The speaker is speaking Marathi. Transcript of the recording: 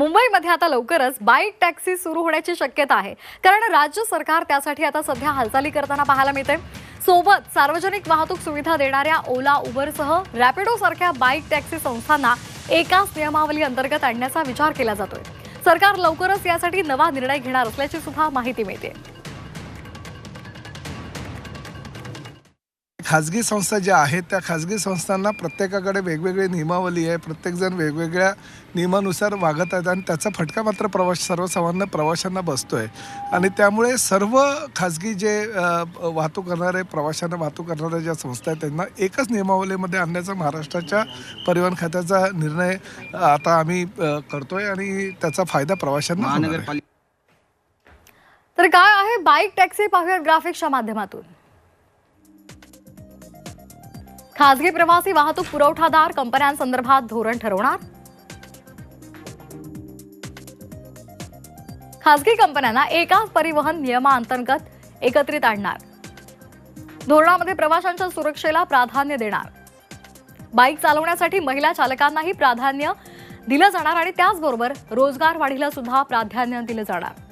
मुंबईमध्ये आता लवकरच बाईक टॅक्सी सुरू होण्याची शक्यता आहे. कारण राज्य सरकार त्यासाठी आता सध्या हालचाली करताना पाहायला मिळते. सोबत सार्वजनिक वाहतूक सुविधा देणाऱ्या ओला उबरसह रॅपिडो सारख्या बाईक टॅक्सी संस्थांना एकाच नियमावली अंतर्गत आणण्याचा विचार केला जातोय. सरकार लवकरच यासाठी नवा निर्णय घेणार असल्याची सुद्धा माहिती मिळते. खाजगी संस्था ज्या आहेत त्या खाजगी संस्थांना प्रत्येकाकडे वेगवेगळी नियमावली आहे. प्रत्येकजण वेगवेगळ्या नियमानुसार वागत आहेत आणि त्याचा फटका मात्र प्रवास सर्वसामान्य प्रवाशांना बसतोय. आणि त्यामुळे सर्व खाजगी जे वाहतूक करणारे प्रवाशांना वाहतूक करणाऱ्या ज्या संस्था आहेत त्यांना एकच नियमावलीमध्ये आणण्याचा महाराष्ट्राच्या परिवहन खात्याचा निर्णय आता आम्ही अ, करतोय आणि त्याचा फायदा प्रवाशांना आहे. महानगरपालिका तर काय आहे? बाईक टॅक्सी पाहूयात ग्राफिक्सच्या माध्यमातून. खासगी प्रवासी वाहतूक पुरवठादार कंपन्यांसंदर्भात धोरण ठरवणार? खासगी कंपन्यांना एकाच परिवहन नियमाअंतर्गत एकत्रित आणणार. धोरणामध्ये प्रवाशांच्या सुरक्षेला प्राधान्य देणार. बाईक चालवण्यासाठी महिला चालकांनाही प्राधान्य दिलं जाणार आणि त्याचबरोबर रोजगार वाढीला सुद्धा प्राधान्य दिलं जाणार.